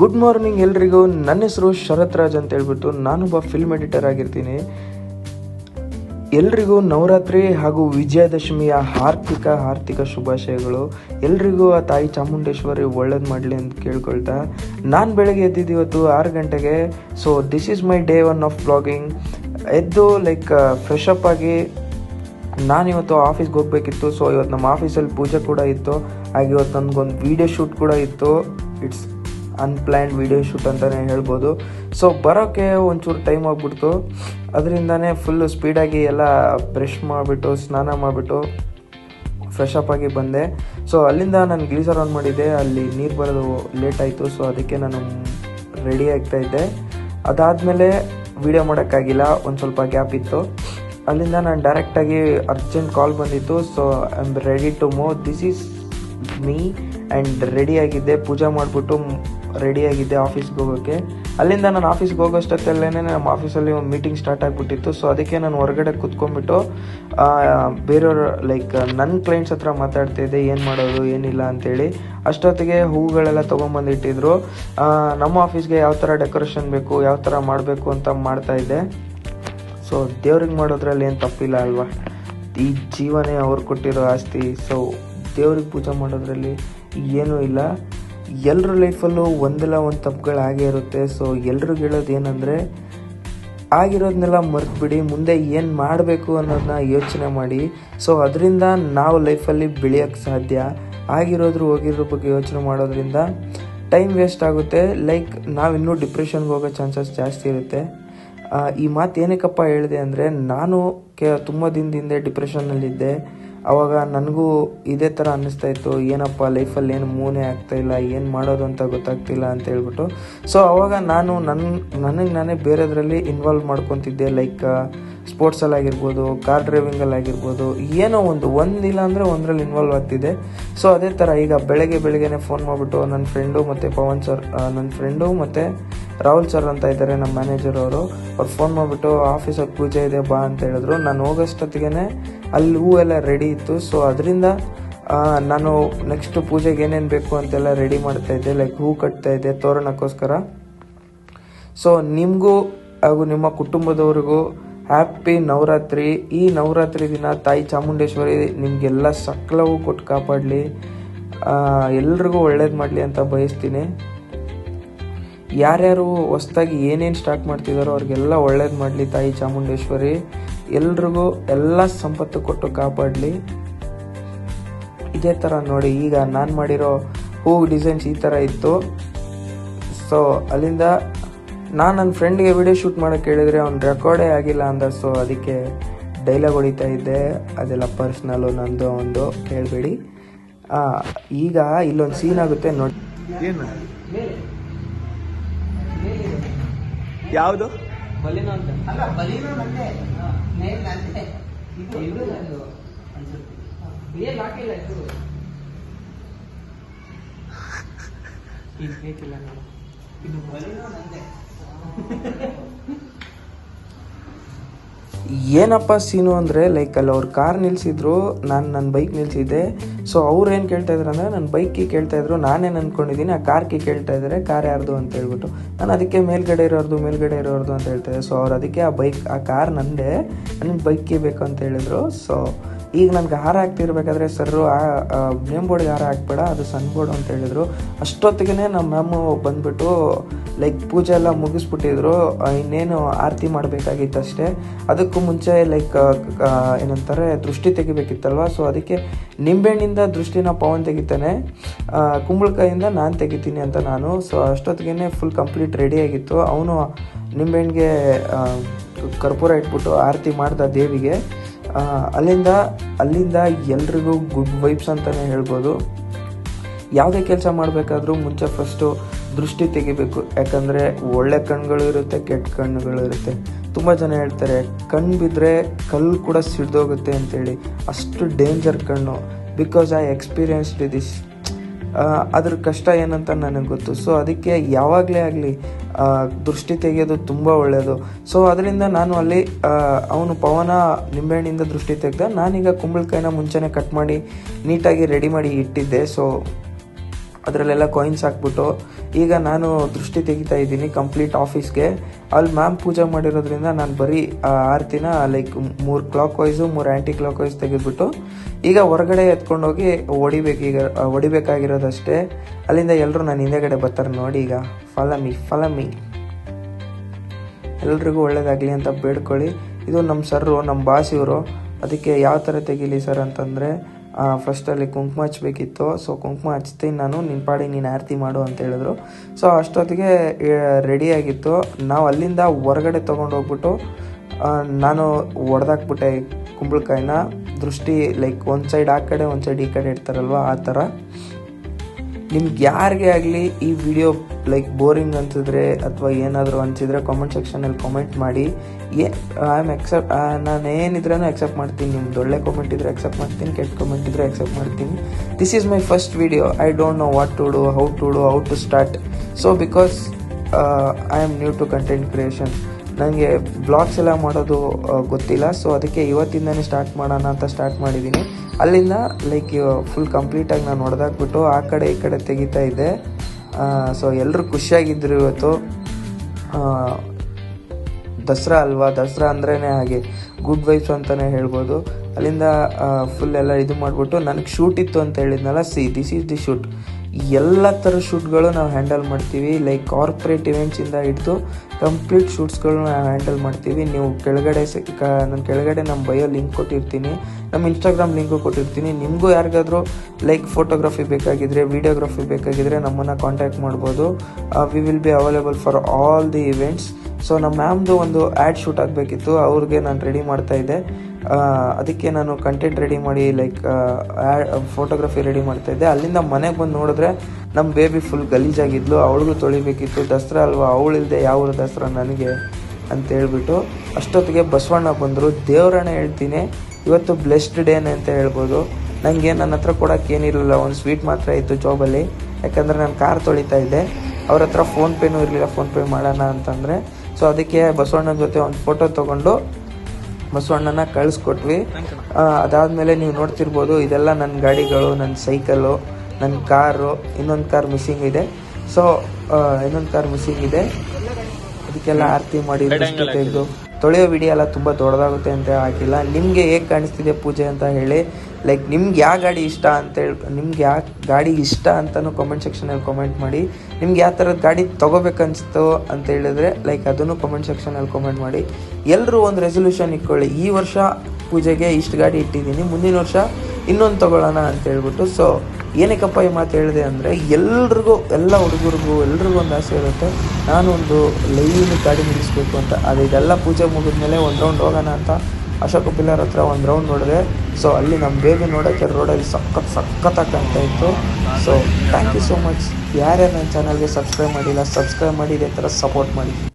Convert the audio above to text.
Good morning ಎಲ್ರಿಗೂ. ನನ್ನ ಹೆಸರು ಶರತ್ ರಾಜ್ ಅಂತ ಹೇಳ್ಬಿಟ್ಟು ನಾನೊಬ್ಬ ಫಿಲ್ಮ್ ಎಡಿಟರ್ ಆಗಿರ್ತೀನಿ. ಎಲ್ರಿಗೂ ನವರಾತ್ರಿ ಹಾಗೂ ವಿಜಯದಶಮಿಯ ಆರ್ಥಿಕ ಆರ್ಥಿಕ ಶುಭಾಶಯಗಳು. ಎಲ್ರಿಗೂ ಆ ತಾಯಿ ಚಾಮುಂಡೇಶ್ವರಿ ಒಳ್ಳೇದು ಮಾಡಲಿ ಅಂತ ಕೇಳ್ಕೊಳ್ತಾ. ನಾನು ಬೆಳಗ್ಗೆ ಎದ್ದಿದ್ದು ಇವತ್ತು ಆರು ಗಂಟೆಗೆ. So this is my day one of blogging ಎದ್ದು ಲೈಕ್ ಫ್ರೆಶ್ ಅಪ್ ಆಗಿ ನಾನಿವತ್ತು ಆಫೀಸ್ಗೆ ಹೋಗಬೇಕಿತ್ತು. ಸೊ ಇವತ್ತು ನಮ್ಮ ಆಫೀಸಲ್ಲಿ ಪೂಜೆ ಕೂಡ ಇತ್ತು. ಹಾಗೆ ಇವತ್ತು ನನಗೊಂದು ವೀಡಿಯೋ ಶೂಟ್ ಕೂಡ ಇತ್ತು. ಇಟ್ಸ್ ಅನ್ಪ್ಲ್ಯಾನ್ಡ್ ವೀಡಿಯೋ ಶೂಟ್ ಅಂತಲೇ ಹೇಳ್ಬೋದು. ಸೊ ಬರೋಕ್ಕೆ ಒಂಚೂರು ಟೈಮ್ ಆಗಿಬಿಡ್ತು. ಅದರಿಂದನೇ ಫುಲ್ಲು ಸ್ಪೀಡಾಗಿ ಎಲ್ಲ ಬ್ರಷ್ ಮಾಡಿಬಿಟ್ಟು, ಸ್ನಾನ ಮಾಡಿಬಿಟ್ಟು ಫ್ರೆಶ್ ಅಪ್ ಆಗಿ ಬಂದೆ. ಸೊ ಅಲ್ಲಿಂದ ನಾನು ಗ್ಲೀಸರ್ ಆನ್ ಮಾಡಿದ್ದೆ. ಅಲ್ಲಿ ನೀರು ಬರೋದು ಲೇಟ್ ಆಯಿತು. ಸೊ ಅದಕ್ಕೆ ನಾನು ರೆಡಿ ಆಗ್ತಾ ಇದ್ದೆ. ಅದಾದಮೇಲೆ ವೀಡಿಯೋ ಮಾಡೋಕ್ಕಾಗಿಲ್ಲ. ಒಂದು ಸ್ವಲ್ಪ ಗ್ಯಾಪ್ ಇತ್ತು. ಅಲ್ಲಿಂದ ನಾನು ಡೈರೆಕ್ಟಾಗಿ ಅರ್ಜೆಂಟ್ ಕಾಲ್ ಬಂದಿತ್ತು. So I am ready to move this is me and ರೆಡಿಯಾಗಿದ್ದೆ ಪೂಜೆ ಮಾಡಿಬಿಟ್ಟು ರೆಡಿಯಾಗಿದ್ದೆ ಆಫೀಸ್ಗೆ ಹೋಗೋಕ್ಕೆ ಅಲ್ಲಿಂದ ನಾನು ಆಫೀಸ್ಗೆ ಹೋಗೋಷ್ಟೊತ್ತಲ್ಲೇ ನಮ್ಮ ಆಫೀಸಲ್ಲಿ ಒಂದು ಮೀಟಿಂಗ್ ಸ್ಟಾರ್ಟ್ ಆಗಿಬಿಟ್ಟಿತ್ತು. ಸೊ ಅದಕ್ಕೆ ನಾನು ಹೊರಗಡೆ ಕುತ್ಕೊಂಡ್ಬಿಟ್ಟು ಬೇರೆಯವ್ರ ಲೈಕ್ ನನ್ನ ಕ್ಲೈಂಟ್ಸ್ ಹತ್ರ ಮಾತಾಡ್ತಿದ್ದೆ ಏನು ಮಾಡೋದು, ಏನಿಲ್ಲ ಅಂತೇಳಿ. ಅಷ್ಟೊತ್ತಿಗೆ ಹೂಗಳೆಲ್ಲ ತೊಗೊಂಬಂದಿಟ್ಟಿದ್ರು. ನಮ್ಮ ಆಫೀಸ್ಗೆ ಯಾವ ಥರ ಡೆಕೋರೇಷನ್ ಬೇಕು, ಯಾವ ಥರ ಮಾಡಬೇಕು ಅಂತ ಮಾಡ್ತಾ ಇದ್ದೆ. ಸೊ ದೇವ್ರಿಗೆ ಮಾಡೋದ್ರಲ್ಲಿ ಏನು ತಪ್ಪಿಲ್ಲ ಅಲ್ವಾ? ಈ ಜೀವನೇ ಅವ್ರು ಕೊಟ್ಟಿರೋ ಆಸ್ತಿ. ಸೊ ದೇವ್ರಿಗೆ ಪೂಜೆ ಮಾಡೋದ್ರಲ್ಲಿ ಏನೂ ಇಲ್ಲ. ಎಲ್ಲರ ಲೈಫಲ್ಲೂ ಒಂದಲ್ಲ ಒಂದು ತಪ್ಪುಗಳು ಆಗೇ ಇರುತ್ತೆ. ಸೊ ಎಲ್ರಿಗೂ ಹೇಳೋದು ಏನಂದರೆ ಆಗಿರೋದನ್ನೆಲ್ಲ ಮರೆತುಬಿಡಿ, ಮುಂದೆ ಏನು ಮಾಡಬೇಕು ಅನ್ನೋದನ್ನ ಯೋಚನೆ ಮಾಡಿ. ಸೊ ಅದರಿಂದ ನಾವು ಲೈಫಲ್ಲಿ ಬೆಳೆಯೋಕ್ಕೆ ಸಾಧ್ಯ. ಆಗಿರೋದ್ರು ಹೋಗಿರೋ ಬಗ್ಗೆ ಯೋಚನೆ ಮಾಡೋದ್ರಿಂದ ಟೈಮ್ ವೇಸ್ಟ್ ಆಗುತ್ತೆ. ಲೈಕ್ ನಾವು ಇನ್ನೂ ಡಿಪ್ರೆಷನ್ಗೆ ಹೋಗೋ ಚಾನ್ಸಸ್ ಜಾಸ್ತಿ ಇರುತ್ತೆ. ಈ ಮಾತು ಏನಕ್ಕಪ್ಪ ಹೇಳಿದೆ ಅಂದರೆ, ನಾನು ಕೆ, ತುಂಬ ದಿನದಿಂದ ಡಿಪ್ರೆಷನ್ನಲ್ಲಿದ್ದೆ ಅವಾಗ ನನಗೂ ಇದೇ ಥರ ಅನ್ನಿಸ್ತಾ ಇತ್ತು, ಏನಪ್ಪ ಲೈಫಲ್ಲಿ ಏನು ಮೂನೇ ಆಗ್ತಾಯಿಲ್ಲ ಏನು ಮಾಡೋದು ಅಂತ ಗೊತ್ತಾಗ್ತಿಲ್ಲ ಅಂತ ಹೇಳ್ಬಿಟ್ಟು. ಸೊ ಅವಾಗ ನಾನು ನನ್ನ ನನಗೆ ನಾನೇ ಬೇರೆದ್ರಲ್ಲಿ ಇನ್ವಾಲ್ವ್ ಮಾಡ್ಕೊತಿದ್ದೆ ಲೈಕ್ ಸ್ಪೋರ್ಟ್ಸಲ್ಲಿ ಆಗಿರ್ಬೋದು ಕಾರ್ ಡ್ರೈವಿಂಗಲ್ಲಿ ಆಗಿರ್ಬೋದು, ಏನೋ ಒಂದು ಒಂದಿಲ್ಲ ಅಂದರೆ ಒಂದರಲ್ಲಿ ಇನ್ವಾಲ್ವ್ ಆಗ್ತಿದೆ. ಸೊ ಅದೇ ಥರ ಈಗ ಬೆಳಗ್ಗೆ ಬೆಳಗ್ಗೆನೆ ಫೋನ್ ಮಾಡಿಬಿಟ್ಟು ನನ್ನ ಫ್ರೆಂಡು ಮತ್ತು ಪವನ್ ಸರ್ ನನ್ನ ಫ್ರೆಂಡು ಮತ್ತು ರಾಹುಲ್ ಸರ್ ಅಂತ ಇದ್ದಾರೆ ನಮ್ಮ ಮ್ಯಾನೇಜರ್ ಅವರು. ಅವ್ರು ಫೋನ್ ಮಾಡಿಬಿಟ್ಟು ಆಫೀಸಲ್ಲಿ ಪೂಜೆ ಇದೆ, ಬಾ ಅಂತ ಹೇಳಿದ್ರು. ನಾನು ಹೋಗೋಷ್ಟೊತ್ತಿಗೆ ಅಲ್ಲಿ ಹೂ ಎಲ್ಲ ರೆಡಿ ಇತ್ತು. ಸೊ ಅದರಿಂದ ನಾನು ನೆಕ್ಸ್ಟ್ ಪೂಜೆಗೆ ಏನೇನು ಬೇಕು ಅಂತೆಲ್ಲ ರೆಡಿ ಮಾಡ್ತಾ ಇದ್ದೆ. ಲೈಕ್ ಹೂ ಕಟ್ತಾ ಇದ್ದೆ, ತೋರಣಕ್ಕೋಸ್ಕರ. ಸೊ ನಿಮಗೂ ಹಾಗೂ ನಿಮ್ಮ ಕುಟುಂಬದವ್ರಿಗೂ ಹ್ಯಾಪಿ ನವರಾತ್ರಿ. ಈ ನವರಾತ್ರಿ ದಿನ ತಾಯಿ ಚಾಮುಂಡೇಶ್ವರಿ ನಿಮಗೆಲ್ಲ ಸಕಲವೂ ಕೊಟ್ಟು ಕಾಪಾಡಲಿ. ಎಲ್ರಿಗೂ ಒಳ್ಳೇದು ಮಾಡಲಿ ಅಂತ ಬಯಸ್ತೀನಿ. ಯಾರ್ಯಾರು ಹೊಸ್ದಾಗಿ ಏನೇನು ಸ್ಟಾರ್ಟ್ ಮಾಡ್ತಿದ್ದಾರೋ ಅವ್ರಿಗೆಲ್ಲ ಒಳ್ಳೇದು ಮಾಡಲಿ ತಾಯಿ ಚಾಮುಂಡೇಶ್ವರಿ. ಎಲ್ರಿಗೂ ಎಲ್ಲ ಸಂಪತ್ತು ಕೊಟ್ಟು ಕಾಪಾಡಲಿ. ಇದೇ ಥರ ನೋಡಿ, ಈಗ ನಾನು ಮಾಡಿರೋ ಹೂ ಡಿಸೈನ್ಸ್ ಈ ಥರ ಇತ್ತು. ಸೊ ಅಲ್ಲಿಂದ ನಾನು ನನ್ನ ಫ್ರೆಂಡ್ಗೆ ವಿಡಿಯೋ ಶೂಟ್ ಮಾಡೋಕ್ಕೆ ಹೇಳಿದರೆ ಅವ್ನು ರೆಕಾರ್ಡೇ ಆಗಿಲ್ಲ ಅಂದ ಸೊ ಅದಕ್ಕೆ ಡೈಲಾಗ್ ಹೊಡಿತಾ ಇದ್ದೆ. ಅದೆಲ್ಲ ಪರ್ಸ್ನಲ್ಲು ನಂದು ಒಂದು ಕೇಳಬೇಡಿ. ಈಗ ಇಲ್ಲೊಂದು ಸೀನ್ ಆಗುತ್ತೆ ನೋಡಿ. ಏನು? ಯಾವುದು? ಇದು ಬೇಕಿಲ್ಲ ನೋಡು. ಇದು ಬಲಿನೋ ನಂದೆ. ಏನಪ್ಪ ಸೀನು ಅಂದರೆ ಲೈಕ್ ಅಲ್ಲಿ ಅವ್ರು ಕಾರ್ ನಿಲ್ಲಿಸಿದ್ರು ನಾನು ನನ್ನ ಬೈಕ್ ನಿಲ್ಲಿಸಿದ್ದೆ ಸೊ ಅವ್ರು ಏನು ಕೇಳ್ತಾ ಇದ್ರು ಅಂದರೆ ನನ್ನ ಬೈಕಿಗೆ ಕೇಳ್ತಾಯಿದ್ರು ನಾನೇನು ಅಂದ್ಕೊಂಡಿದ್ದೀನಿ ಆ ಕಾರ್ಗೆ ಕೇಳ್ತಾ ಇದ್ದಾರೆ ಕಾರ್ ಯಾರ್ದು ಅಂತ ಹೇಳ್ಬಿಟ್ಟು. ನಾನು ಅದಕ್ಕೆ ಮೇಲ್ಗಡೆ ಇರೋರ್ದು ಮೇಲ್ಗಡೆ ಇರೋರ್ದು ಅಂತ ಹೇಳ್ತಾ ಇದ್ದೆ. ಸೊ ಅವ್ರು ಅದಕ್ಕೆ ಆ ಬೈಕ್ ಆ ಕಾರ್ ನಂದೇ ನನ್ನ ಬೈಕ್ ಕೀ ಬೇಕು ಅಂತ ಹೇಳಿದ್ರು. ಸೊ ಈಗ ನನಗೆ ಹಾರ ಹಾಕ್ತಿರ್ಬೇಕಾದ್ರೆ ಸರ್ರು, ಆ ನೇಮ್ ಬೋರ್ಡ್ಗೆ ಹಾರ ಹಾಕ್ಬೇಡ, ಅದು ಸನ್ ಬೋರ್ಡ್ ಅಂತ ಹೇಳಿದ್ರು. ಅಷ್ಟೊತ್ತಿಗೆ ನಮ್ಮ ಮ್ಯಾಮು ಬಂದ್ಬಿಟ್ಟು ಲೈಕ್ ಪೂಜೆ ಎಲ್ಲ ಮುಗಿಸ್ಬಿಟ್ಟಿದ್ರು. ಇನ್ನೇನು ಆರತಿ ಮಾಡಬೇಕಾಗಿತ್ತು ಅಷ್ಟೇ. ಅದಕ್ಕೂ ಮುಂಚೆ ಲೈಕ್ ಏನಂತಾರೆ, ದೃಷ್ಟಿ ತೆಗಿಬೇಕಿತ್ತಲ್ವ? ಸೊ ಅದಕ್ಕೆ ನಿಂಬೆಹಣ್ಣಿಂದ ದೃಷ್ಟಿನ ಪವನ್ ತೆಗಿತಾನೆ. ಕುಂಬಳಕಾಯಿಂದ ನಾನು ತೆಗಿತೀನಿ ಅಂತ ನಾನು. ಸೊ ಅಷ್ಟೊತ್ತಿಗೆ ಫುಲ್ ಕಂಪ್ಲೀಟ್ ರೆಡಿ ಆಗಿತ್ತು. ಅವನು ನಿಂಬೆಹಣ್ಣಿಗೆ ಕರ್ಪೂರ ಇಟ್ಬಿಟ್ಟು ಆರತಿ ಮಾಡ್ದ ದೇವಿಗೆ. ಅಲ್ಲಿಂದ ಅಲ್ಲಿಂದ ಎಲ್ರಿಗೂ ಗುಡ್ ವೈಬ್ಸ್ ಅಂತಲೇ ಹೇಳ್ಬೋದು. ಯಾವುದೇ ಕೆಲಸ ಮಾಡಬೇಕಾದ್ರೂ ಮುಂಚೆ ಫಸ್ಟು ದೃಷ್ಟಿ ತೆಗಿಬೇಕು. ಯಾಕಂದರೆ ಒಳ್ಳೆ ಕಣ್ಣುಗಳು ಇರುತ್ತೆ, ಕೆಟ್ಟ ಕಣ್ಣುಗಳು ಇರುತ್ತೆ. ತುಂಬ ಜನ ಹೇಳ್ತಾರೆ ಕಣ್ಣು ಬಿದ್ದರೆ ಕಲ್ಲು ಕೂಡ ಸಿಡ್ದೋಗುತ್ತೆ ಅಂತೇಳಿ. ಅಷ್ಟು ಡೇಂಜರ್ ಕಣ್ಣು. ಬಿಕಾಸ್ ಐ ಎಕ್ಸ್ಪೀರಿಯನ್ಸ್ಡ್ ದಿಸ್ ಅದ್ರ ಕಷ್ಟ ಏನಂತ ನನಗೆ ಗೊತ್ತು. ಸೊ ಅದಕ್ಕೆ ಯಾವಾಗಲೇ ಆಗಲಿ ದೃಷ್ಟಿ ತೆಗೆಯೋದು ತುಂಬ ಒಳ್ಳೆಯದು ಸೊ ಅದರಿಂದ ನಾನು ಅಲ್ಲಿ ಅವನು ಪವನ ನಿಂಬೆಹಣ್ಣಿಂದ ದೃಷ್ಟಿ ತೆಗೆದ, ನಾನೀಗ ಕುಂಬಳಕಾಯಿನ ಮುಂಚೆನೆ ಕಟ್ ಮಾಡಿ, ನೀಟಾಗಿ ರೆಡಿ ಮಾಡಿ ಇಟ್ಟಿದ್ದೆ. ಸೊ ಅದರಲ್ಲೆಲ್ಲ ಕಾಯಿನ್ಸ್ ಹಾಕ್ಬಿಟ್ಟು ಈಗ ನಾನು ದೃಷ್ಟಿ ತೆಗಿತಾ ಇದ್ದೀನಿ ಕಂಪ್ಲೀಟ್ ಆಫೀಸ್ಗೆ ಅಲ್ಲಿ ಮ್ಯಾಮ್ ಪೂಜೆ ಮಾಡಿರೋದ್ರಿಂದ ನಾನು ಬರೀ ಆರತಿನ ಲೈಕ್ ಮೂರು ಕ್ಲಾಕ್ ವೈಸು ಮೂರು ಆ್ಯಂಟಿ ಕ್ಲಾಕ್ ವೈಸ್ ತೆಗೆದ್ಬಿಟ್ಟು ಈಗ ಹೊರಗಡೆ ಎತ್ಕೊಂಡೋಗಿ ಹೊಡಿಬೇಕು ಈಗ ಹೊಡಿಬೇಕಾಗಿರೋದಷ್ಟೇ. ಅಲ್ಲಿಂದ ಎಲ್ಲರೂ ನಾನು ಹಿಂದೆಗಡೆ ಬರ್ತಾರೆ ನೋಡಿ ಈಗ. ಫಲಮಿ ಫಲಮಿ ಎಲ್ರಿಗೂ ಒಳ್ಳೇದಾಗಲಿ ಅಂತ ಬೇಡ್ಕೊಳ್ಳಿ. ಇದು ನಮ್ಮ ಸರ್ರು ನಮ್ಮ ಬಾಸ್ ಅದಕ್ಕೆ ಯಾವ ಥರ ತೆಗೀಲಿ ಸರ್ ಅಂತಂದರೆ ಫಸ್ಟಲ್ಲಿ ಕುಂಕುಮ ಹಚ್ಬೇಕಿತ್ತು. ಸೊ ಕುಂಕುಮ ಹಚ್ತೀನಿ ನಾನು. ನಿನ್ನ ಪಾಡಿ ನೀನು ಆರತಿ ಮಾಡು ಅಂತ ಹೇಳಿದ್ರು. ಸೊ ಅಷ್ಟೊತ್ತಿಗೆ ರೆಡಿಯಾಗಿತ್ತು ನಾವು ಅಲ್ಲಿಂದ ಹೊರಗಡೆ ತೊಗೊಂಡು ಹೋಗ್ಬಿಟ್ಟು ನಾನು ಒಡೆದಾಕ್ಬಿಟ್ಟೆ ಕುಂಬಳಕಾಯಿನ. ದೃಷ್ಟಿ ಲೈಕ್ ಒಂದು ಸೈಡ್ ಆ ಕಡೆ, ಒಂದು ಸೈಡ್ ಈ ಕಡೆ ಇಡ್ತಾರಲ್ವ, ಆ ಥರ ನಿಮ್ಗೆ ಯಾರಿಗೆ ಆಗಲಿ ಈ ವಿಡಿಯೋ ಲೈಕ್ ಬೋರಿಂಗ್ ಅನ್ಸಿದ್ರೆ ಅಥವಾ ಏನಾದರೂ ಅನ್ಸಿದ್ರೆ ಕಾಮೆಂಟ್ ಸೆಕ್ಷನಲ್ಲಿ ಕಾಮೆಂಟ್ ಮಾಡಿ. ಏ ಐ ಆಮ್ ಎಕ್ಸೆಪ್ಟ್ ನಾನು ಏನಿದ್ರೂ ಎಕ್ಸೆಪ್ಟ್ ಮಾಡ್ತೀನಿ. ನಿಮ್ದು ಒಳ್ಳೆ ಕಾಮೆಂಟ್ ಇದ್ರೆ ಎಕ್ಸೆಪ್ಟ್ ಮಾಡ್ತೀನಿ, ಕೆಟ್ಟ ಕಾಮೆಂಟ್ ಇದ್ರೆ ಎಕ್ಸೆಪ್ಟ್ ಮಾಡ್ತೀನಿ. This is my first video I don't know what to do how to do how to start so because I am new to content creation ನನಗೆ ಬ್ಲಾಗ್ಸ್ ಎಲ್ಲ ಮಾಡೋದು ಗೊತ್ತಿಲ್ಲ. ಸೊ ಅದಕ್ಕೆ ಇವತ್ತಿಂದನೇ ಸ್ಟಾರ್ಟ್ ಮಾಡೋಣ ಅಂತ ಸ್ಟಾರ್ಟ್ ಮಾಡಿದ್ದೀನಿ ಅಲ್ಲಿಂದ ಲೈಕ್ ಫುಲ್ ಕಂಪ್ಲೀಟಾಗಿ ನಾನು ಹೊಡೆದಾಕ್ಬಿಟ್ಟು ಆ ಕಡೆ ಈ ಕಡೆ ತೆಗಿತಾ ಇದ್ದೆ. ಸೊ ಎಲ್ಲರೂ ಖುಷಿಯಾಗಿದ್ದರು ಇವತ್ತು. ದಸರಾ ಅಲ್ವಾ? ದಸರಾ ಅಂದ್ರೇ ಹಾಗೆ ಗುಡ್ ವೈಬ್ಸ್ ಅಂತಲೇ ಹೇಳ್ಬೋದು. ಅಲ್ಲಿಂದ ಫುಲ್ ಎಲ್ಲ ಇದು ಮಾಡಿಬಿಟ್ಟು, ನನಗೆ ಶೂಟ್ ಇತ್ತು ಅಂತ ಹೇಳಿದ್ನಲ್ಲ see this is the shoot ಎಲ್ಲ ಥರ ಶೂಟ್ಗಳು ನಾವು ಹ್ಯಾಂಡಲ್ ಮಾಡ್ತೀವಿ. ಲೈಕ್ ಕಾರ್ಪೊರೇಟ್ ಇವೆಂಟ್ಸಿಂದ ಹಿಡಿದು ಕಂಪ್ಲೀಟ್ ಶೂಟ್ಸ್ಗಳನ್ನ ನಾವು ಹ್ಯಾಂಡಲ್ ಮಾಡ್ತೀವಿ. ನೀವು ಕೆಳಗಡೆ ನನ್ನ ಕೆಳಗಡೆ ನಮ್ಮ ಬಯೋ ಲಿಂಕ್ ಕೊಟ್ಟಿರ್ತೀನಿ. ನಮ್ಮ ಇನ್ಸ್ಟಾಗ್ರಾಮ್ ಲಿಂಕು ಕೊಟ್ಟಿರ್ತೀನಿ. ನಿಮಗೂ ಯಾರಿಗಾದರೂ ಲೈಕ್ ಫೋಟೋಗ್ರಫಿ ಬೇಕಾಗಿದ್ದರೆ ವೀಡಿಯೋಗ್ರಫಿ ಬೇಕಾಗಿದ್ದರೆ ನಮ್ಮನ್ನು ಕಾಂಟ್ಯಾಕ್ಟ್ ಮಾಡ್ಬೋದು. We will be available for all the events so ನಮ್ಮ ಮ್ಯಾಮ್ದು ಒಂದು ಆ್ಯಡ್ ಶೂಟ್ ಆಗಬೇಕಿತ್ತು. ಅವ್ರಿಗೆ ನಾನು ರೆಡಿ ಮಾಡ್ತಾ ಆ, ಅದಕ್ಕೆ ನಾನು ಕಂಟೆಂಟ್ ರೆಡಿ ಮಾಡಿ ಲೈಕ್ ಫೋಟೋಗ್ರಫಿ ರೆಡಿ ಮಾಡ್ತಾ ಇದ್ದೆ. ಅಲ್ಲಿಂದ ಮನೆಗೆ ಬಂದು ನೋಡಿದ್ರೆ ನಮ್ಮ ಬೇಬಿ ಫುಲ್ ಗಲೀಜಾಗಿದ್ಲು. ಅವಳಿಗೂ ತೊಳಿಬೇಕಿತ್ತು. ದಸರಾ ಅಲ್ವಾ? ಅವಳಿಲ್ಲದೆ ಯಾವ ದಸರಾ ನನಗೆ ಅಂತ ಹೇಳ್ಬಿಟ್ಟು ಅಷ್ಟೊತ್ತಿಗೆ ಬಸವಣ್ಣ ಬಂದರು. ದೇವರನ್ನ ಹೇಳ್ತೀನಿ, ಇವತ್ತು ಬ್ಲೆಸ್ಡ್ ಡೇನೆ ಅಂತ ಹೇಳ್ಬೋದು. ನನಗೆ ನನ್ನ ಹತ್ರ ಕೊಡೋಕೆ ಏನಿರಲಿಲ್ಲ. ಒಂದು ಸ್ವೀಟ್ ಮಾತ್ರ ಇತ್ತು ಜಾಬಲ್ಲಿ ಯಾಕಂದರೆ ನಾನು ಕಾರ್ ತೊಳಿತಾ ಇದ್ದೆ. ಅವ್ರ ಹತ್ರ ಫೋನ್ಪೇನೂ ಇರಲಿಲ್ಲ. ಫೋನ್ಪೇ ಮಾಡೋಣ ಅಂತಂದರೆ. ಸೊ ಅದಕ್ಕೆ ಬಸವಣ್ಣನ ಜೊತೆ ಒಂದು ಫೋಟೋ ತೊಗೊಂಡು ಬಸವಣ್ಣನ ಕಳಿಸ್ಕೊಟ್ವಿ. ಅದಾದಮೇಲೆ ನೀವು ನೋಡ್ತಿರ್ಬೋದು ಇದೆಲ್ಲ ನನ್ನ ಗಾಡಿಗಳು ನನ್ನ ಸೈಕಲು ನನ್ನ ಕಾರು ಇನ್ನೊಂದು ಕಾರ್ ಮಿಸ್ಸಿಂಗ್ ಇದೆ. ಸೊ ಇನ್ನೊಂದು ಕಾರ್ ಮಿಸ್ಸಿಂಗ್ ಇದೆ. ಅದಕ್ಕೆಲ್ಲ ಆರತಿ ಮಾಡಿ ತೆಗೆದು. ತೊಳೆಯೋ ವಿಡಿಯೋ ಎಲ್ಲ ತುಂಬ ದೊಡ್ಡದಾಗುತ್ತೆ ಅಂತ ಹಾಕಿಲ್ಲ. ನಿಮಗೆ ಹೇಗೆ ಕಾಣಿಸ್ತಿದೆ ಪೂಜೆ ಅಂತ ಹೇಳಿ ಲೈಕ್ ನಿಮ್ಗೆ ಯಾವ ಗಾಡಿ ಇಷ್ಟ ಅಂತ ಹೇಳಿ, ನಿಮ್ಗೆ ಯಾವ ಗಾಡಿ ಇಷ್ಟ ಅಂತಲೂ ಕಾಮೆಂಟ್ ಸೆಕ್ಷನಲ್ಲಿ ಕಾಮೆಂಟ್ ಮಾಡಿ. ನಿಮ್ಗೆ ಯಾವ ಥರದ ಗಾಡಿ ತೊಗೋಬೇಕನ್ನಿಸ್ತು ಅಂತ ಹೇಳಿದ್ರೆ ಲೈಕ್ ಅದನ್ನು ಕಾಮೆಂಟ್ ಸೆಕ್ಷನಲ್ಲಿ ಕಾಮೆಂಟ್ ಮಾಡಿ. ಎಲ್ಲರೂ ಒಂದು ರೆಸೊಲ್ಯೂಷನ್ ಇಟ್ಕೊಳ್ಳಿ. ಈ ವರ್ಷ ಪೂಜೆಗೆ ಇಷ್ಟು ಗಾಡಿ ಇಟ್ಟಿದ್ದೀನಿ. ಮುಂದಿನ ವರ್ಷ ಇನ್ನೊಂದು ತೊಗೊಳ್ಳೋಣ ಅಂತ ಹೇಳ್ಬಿಟ್ಟು. ಸೊ ಏನಕ್ಕಪ್ಪ ಈ ಮಾತು ಹೇಳಿದೆ ಅಂದರೆ, ಎಲ್ರಿಗೂ, ಎಲ್ಲ ಹುಡುಗರಿಗೂ, ಎಲ್ರಿಗೂ ಒಂದು ಆಸೆ ಇರುತ್ತೆ. ನಾನು ಒಂದು ಲೈನ್ ಗಾಡಿ ನಿಲ್ಲಿಸ್ಬೇಕು ಅಂತ. ಅದು ಇದೆಲ್ಲ ಪೂಜೆ ಮುಗಿದ್ಮೇಲೆ ಒಂದು ರೌಂಡ್ ಹೋಗೋಣ ಅಂತ ಅಶೋಕ ಪಿಲ್ಲರ್ ಹತ್ರ ಒಂದು ರೌಂಡ್ ನೋಡಿದೆ. ಸೊ ಅಲ್ಲಿ ನಮ್ಮ ಬೇಬಿ ನೋಡೋಕ್ಕೆ ರೋಡಲ್ಲಿ ಸಖತ್ ಸಖತ್ತಾಗಿ ಕಾಣ್ತಾ ಇತ್ತು. So thank you so much ಯಾರ್ಯಾರು ನನ್ನ ಚಾನಲ್ಗೆ ಸಬ್ಸ್ಕ್ರೈಬ್ ಮಾಡಿಲ್ಲ ಸಬ್ಸ್ಕ್ರೈಬ್ ಮಾಡಿ, ಇದೇ ಥರ ಸಪೋರ್ಟ್ ಮಾಡಿ.